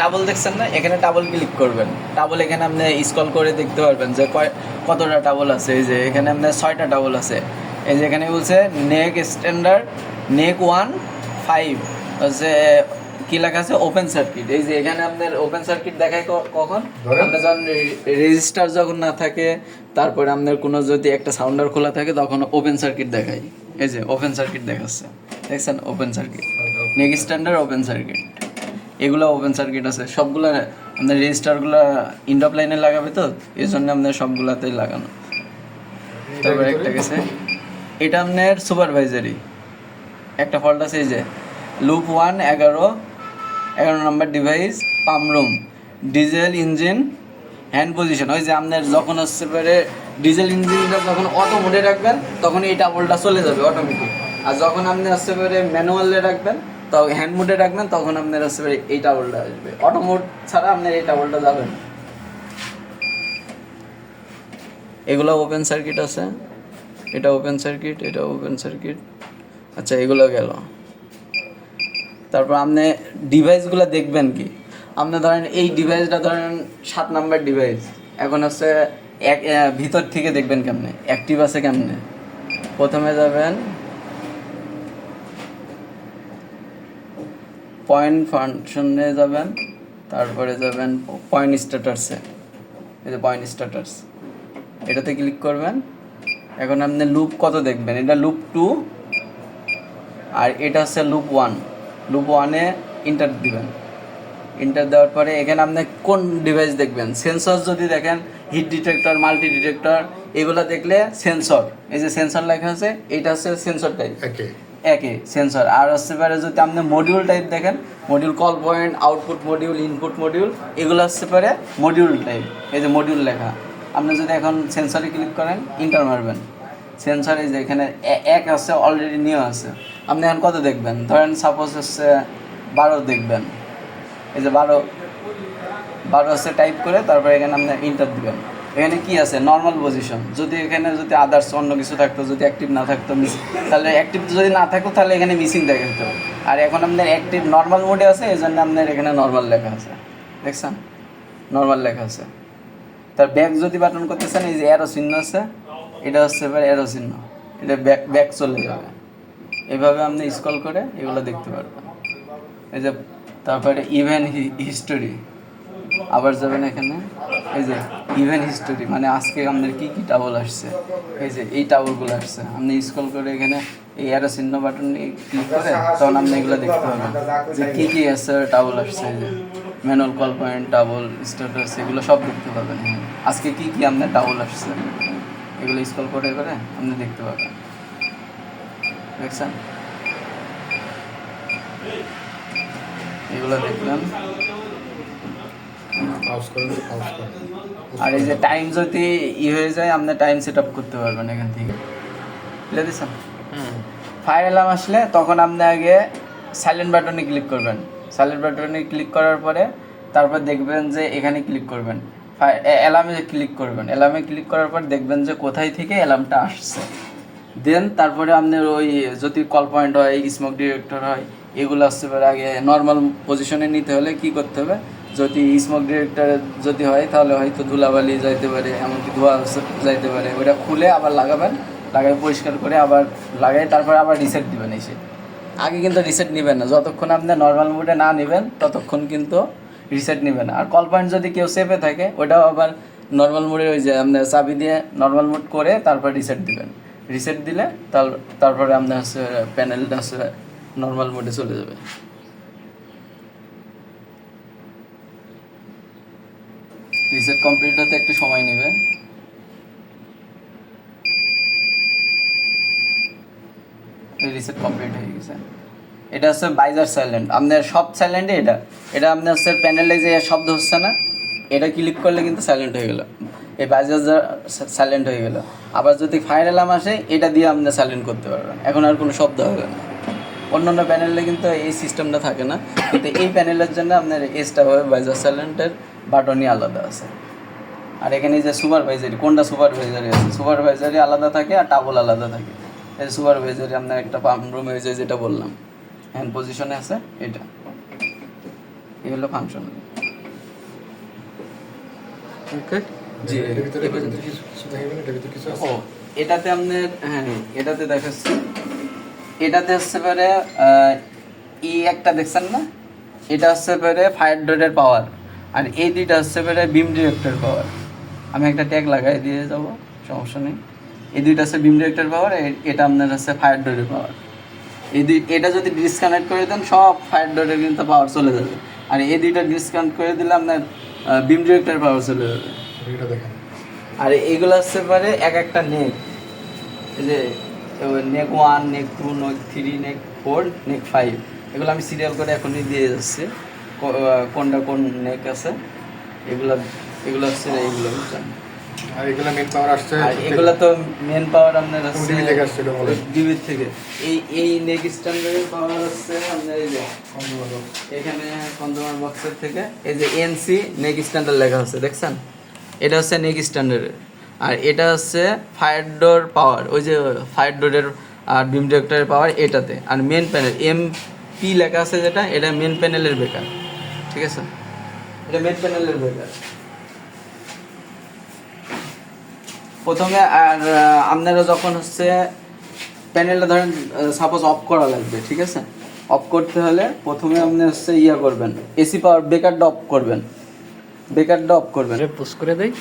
টাবল দেখছেন না? এখানে টাবল ক্লিক করবেন। টাবল এখানে আপনি স্কল করে দেখতে পারবেন যে কয় কতটা টাবল আছে। এই যে এখানে আপনার ছয়টা টাবল আছে। এই যে এখানে বলছে NAC standard NAC one five হচ্ছে কি লেখা আছে? ওপেন সার্কিট এই যে এখানে আপনার ওপেন সার্কিট দেখায় কখন? আপনার যখন রেজিস্টার যখন না থাকে তারপরে আপনার কোনো যদি একটা সাউন্ডার খোলা থাকে তখন ওপেন সার্কিট দেখায়। এই যে ওপেন সার্কিট দেখাচ্ছে। দেখছেন? Open circuit NAC standard open circuit এগুলো ওপেন সার্কিট আছে। সবগুলো আপনার রেজিস্টারগুলো ইন্ডপ লাইনে লাগাবে তো এই জন্য আপনার সবগুলাতেই লাগানো। তারপরে একটা গেছে। এটা আপনার সুপারভাইজারি একটা ফল্ট আছে এই যে। লুপ ওয়ান এগারো এগারো নম্বর device pump room diesel engine hand position ওই যে আপনার যখন হচ্ছে পারে ডিজেল ইঞ্জিনটা যখন অটো মোডে রাখবেন তখন এই টাবলটা চলে যাবে অটোমেটিক আর যখন আপনি আসতে পারে ম্যানুয়ালে রাখবেন তখন হ্যান্ড মোডে রাখবেন, তখন আপনার পারে এই টাবলটা আসবে। অটো মোড ছাড়া আপনার এই টাবলটা যাবে না। এগুলো ওপেন সার্কিট আছে। এটা ওপেন সার্কিট এটা ওপেন সার্কিট আচ্ছা এগুলো গেল। তারপর আপনি ডিভাইসগুলো দেখবেন কি? আপনি ধরেন এই ডিভাইসটা ধরেন সাত নাম্বার ডিভাইস এখন হচ্ছে এক ভিতর থেকে দেখবেন কেমনে? অ্যাক্টিভ আছে কেমনে? প্রথমে যাবেন। পয়েন্ট ফাংশনে যাবেন, তারপরে যাবেন পয়েন্ট স্ট্যাটাসে এই যে পয়েন্ট স্ট্যাটাস এটাতে ক্লিক করবেন। এখন আপনি লুপ কত দেখবেন? এটা লুপ টু আর এটা হচ্ছে লুপ ওয়ান লুপ ওয়ানে ইন্টার দিবেন। ইন্টার দেওয়ার পরে এখানে আপনি কোন ডিভাইস দেখবেন? সেন্সর যদি দেখেন হিট ডিটেক্টর মাল্টি ডিটেক্টর এগুলো দেখলে সেন্সর এই যে সেন্সর লেখা আছে এইটা হচ্ছে সেন্সর টাইপ একে সেন্সর আর হচ্ছে পারে যদি আপনি মডিউল টাইপ দেখেন module call point output module input module এগুলো হচ্ছে পারে মডিউল টাইপ এই যে মডিউল লেখা। আপনি যদি এখন সেন্সরে ক্লিক করেন ইন্টার মারবেন। সেন্সর যে এখানে এক আছে অলরেডি নিয়ে আছে। আপনি এখন কত দেখবেন? ধরেন সাপোজ হচ্ছে বারো দেখবেন। এই যে বারো বারো আছে টাইপ করে তারপরে এখানে আপনি ইন্টার দিবেন। এখানে কি আছে? নর্মাল পজিশন যদি এখানে যদি আদার্স অন্য কিছু থাকতো, যদি অ্যাক্টিভ না থাকতো তাহলে অ্যাক্টিভ যদি না থাকতো তাহলে এখানে মিসিং দেখাতো আর এখন আপনার অ্যাক্টিভ নর্মাল মোডে আছে, এই জন্য আপনার এখানে নর্মাল লেখা আছে। দেখছেন? নর্মাল লেখা আছে। তার ব্যাক যদি বাটন করতেছেন এই যে অ্যারো চিহ্ন আছে, এটা হচ্ছে এবার অ্যারো চিহ্ন। এটা ব্যাক ব্যাক চলে যাবে। এভাবে আপনি স্কল করে এগুলো দেখতে পারবেন। এই যে তারপরে ইভেন হিস্টোরি আবার যাবেন এখানে। এই যে ইভেন হিস্টোরি মানে আজকে আপনার কি কি টাবল আসছে? এই যে এই টাবলগুলো আসছে। আপনি স্ক্রল করে এখানে এই অ্যারো চিহ্ন বাটন ক্লিক করে তখন আপনি এগুলো দেখতে পাবেন। যে কী কী আসছে টাবল আসছে, এই যে manual call point trouble status এগুলো সব দেখতে পাবেন। আজকে কী কী আপনার টাবল আসছে? এগুলো স্ক্রল করে করে আপনি দেখতে পাবেন। দেখছেন? এগুলো দেখলাম পাউস করেন পাউস করেন আর এই যে টাইম যদি ই হয়ে যায় আপনি টাইম সেট আপ করতে পারবেন এখান থেকে। বুঝলে দিচ্ছেন ফায়ার অ্যালার্ম আসলে তখন আপনি আগে সাইলেন্ট বাটনে ক্লিক করবেন। সাইলেন্ট বাটনে ক্লিক করার পরে তারপর দেখবেন যে এখানে ক্লিক করবেন। অ্যালার্মে ক্লিক করবেন। অ্যালার্মে ক্লিক করার পর দেখবেন যে কোথায় থেকে অ্যালার্মটা আসছে। দেন তারপরে আপনার ওই যদি কল পয়েন্ট হয় স্মোক ডিরেক্টর হয় এগুলো আসতে পারে আগে নর্মাল পজিশনে নিতে হলে কি করতে হবে? যদি স্মোক ডিরেক্টর যদি হয়, তাহলে হয়তো ধুলাবালি যাইতে পারে, এমনকি ধোয়া যাইতে পারে। ওটা খুলে আবার লাগাবেন লাগাই পরিষ্কার করে আবার লাগাই তারপরে আবার রিসেট দিবেন এসে আগে কিন্তু রিসেট নেবেন না। যতক্ষণ আপনি নর্মাল মোডে না নেবেন, ততক্ষণ কিন্তু রিসেট নেবেন আর কল পয়েন্ট যদি কেউ সেভে থাকে ওটাও আবার নর্মাল মোডে ওই যে আপনার চাবি দিয়ে নর্মাল মোড করে তারপর রিসেট দিবেন। রিসেট দিলে তার- তারপরে আপনার হচ্ছে প্যানেলটা হচ্ছে নর্মাল মোডে চলে যাবে। রিসেট কমপ্লিট হতে একটু সময় নেবে। রিসেট কমপ্লিট হয়ে গেছে। এটা হচ্ছে বাইজার সাইলেন্ট আপনার সব সাইলেন্টে এটা। এটা আপনার হচ্ছে প্যানেলে যে শব্দ হচ্ছে না, এটা ক্লিক করলে কিন্তু সাইলেন্ট হয়ে গেল। এই বাইজার সাইলেন্ট হয়ে গেল। আবার যদি ফায়ার অ্যালার্ম আসে, এটা দিয়ে আপনি সাইলেন্ট করতে পারবেন। এখন আর কোনো শব্দ হবে না। অন্য অন্য প্যানেলে কিন্তু এই সিস্টেমটা থাকে না। কিন্তু এই প্যানেলের জন্য আপনার এসটা হবে বাইজার সাইলেন্টের বাটনই আলাদা আছে। আর এখানে যে সুপারভাইজারি কোনটা সুপারভাইজারি আছে? সুপারভাইজারি আলাদা থাকে আর টাবল আলাদা থাকে। এই সুপারভাইজারি আপনার একটা পাম্প রুম হয়ে যায় যেটা বললাম হ্যান্ড পজিশনে আছে এটা। এই হলো ফাংশন ওকে জি। এটাতে আপনার হ্যাঁ এটাতে দেখাচ্ছি। এটাতে হচ্ছে পারে ই একটা দেখছেন না? এটা হচ্ছে পারে ফায়ার ডোরের পাওয়ার আর এই দুইটা হচ্ছে পারে বিম ডিরেক্টর পাওয়ার আমি একটা ট্যাগ লাগাই দিয়ে যাব সমস্যা নেই। এই দুইটা হচ্ছে বিম ডিরেক্টর পাওয়ার এটা আপনার হচ্ছে ফায়ার ডোরের পাওয়ার এই দুই এটা যদি ডিসকানেক্ট করে দেন সব ফায়ার ডোরের কিন্তু পাওয়ার চলে যাবে। আর এই দুইটা ডিসকানেক্ট করে দিলে আপনার বিম ডিরেক্টর পাওয়ার চলে যাবে। আর এগুলো হচ্ছে পারে এক একটা নেক এই যে NAC one NAC two NAC three NAC four NAC five এগুলো আমি সিরিয়াল করে এখনই দিয়ে যাচ্ছি। কোনটা কোন নেক আছে এগুলো এগুলো হচ্ছে আর এগুলা মেন পাওয়ার আসছে এগুলো তো মেন পাওয়ার আপনার হচ্ছে ডিবি থেকে। আসছে এই এই নেক স্ট্যান্ডার্ডের পাওয়ার হচ্ছে আপনার এই যে এখানে কনজিউমার বক্সের থেকে এই যে এনসি নেক স্ট্যান্ডার্ড লেখা আছে দেখছেন? এটা হচ্ছে নেক স্ট্যান্ডার্ডের আর এটা হচ্ছে ফায়ার ডোর পাওয়ার ওই যে ফায়ার ডোরের আর বিম ডিরেক্টরের পাওয়ার এটাতে। আর মেন প্যানেল এম পি লেখা আছে যেটা, এটা মেন প্যানেলের বেকার ঠিক আছে? এটা মেন প্যানেলের বেকার প্রথমে আর আপনারা যখন হচ্ছে প্যানেলটা ধরেন সাপোজ অফ করা লাগবে, ঠিক আছে? অফ করতে হলে প্রথমে আপনি হচ্ছে ইয়া করবেন এসি পাওয়ার বেকারটা অফ করবেন। বেকারটা অফ করবেন। পুশ করে দেয়